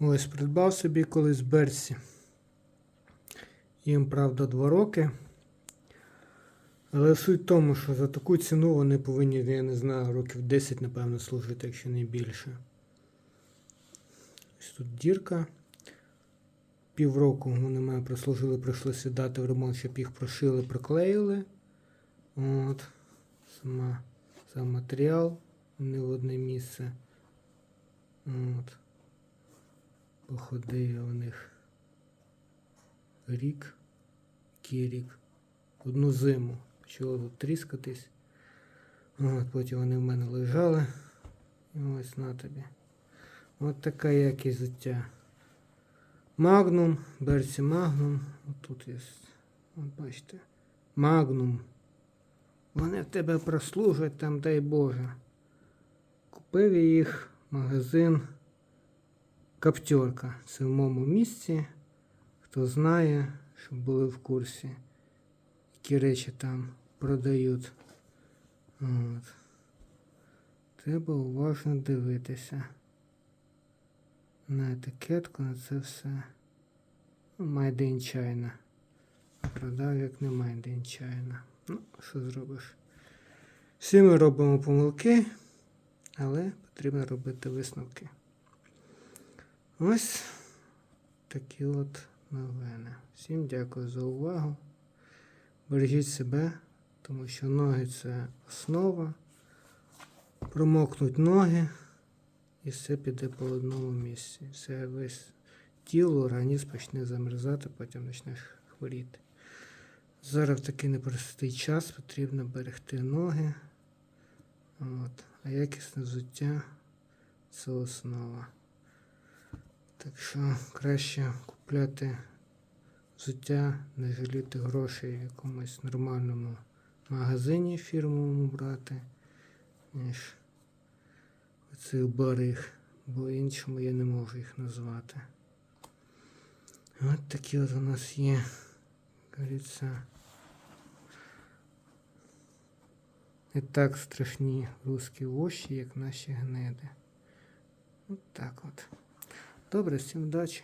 Ось придбав собі колись Берсі. Їм, правда, 2 роки. Але суть в тому, що за таку ціну вони повинні, я не знаю, років 10, напевно, служити, якщо не більше. Ось тут дірка. Півроку вони мене прослужили, прийшлося дати в ремонт, щоб їх прошили, приклеїли. От. Сама, сам матеріал не в одне місце. От. Походив у них рік, який рік, одну зиму. Почало тут тріскатись. От, потім вони в мене лежали. І ось на тобі. От така якість життя. Магнум, Берсі Магнум. От тут є. От бачите. Магнум. Вони в тебе прослужать там, дай Боже. Купив я їх магазин Каптерка. Це в моєму місці. Хто знає, щоб були в курсі, які речі там продають. От. Треба уважно дивитися. На етикетку, на це все. Ну, Made in China. Продав як не Made in China. Ну, що зробиш? Всі ми робимо помилки, але потрібно робити висновки. Ось такі от новини. Всім дякую за увагу. Бережіть себе, тому що ноги це основа. Промокнуть ноги і все піде по одному місці. Все весь тіло, організм почне замерзати, потім почнеш хворіти. Зараз такий непростий час потрібно берегти ноги. От. А якісне взуття це основа. Так що краще купляти взуття, не жаліти грошей в якомусь нормальному магазині фірмовому брати, ніж оцих бариг, бо іншому я не можу їх назвати. От такі от у нас є, говориться, не так страшні русські воші, як наші гниди. От так от. Добре, всім удачі.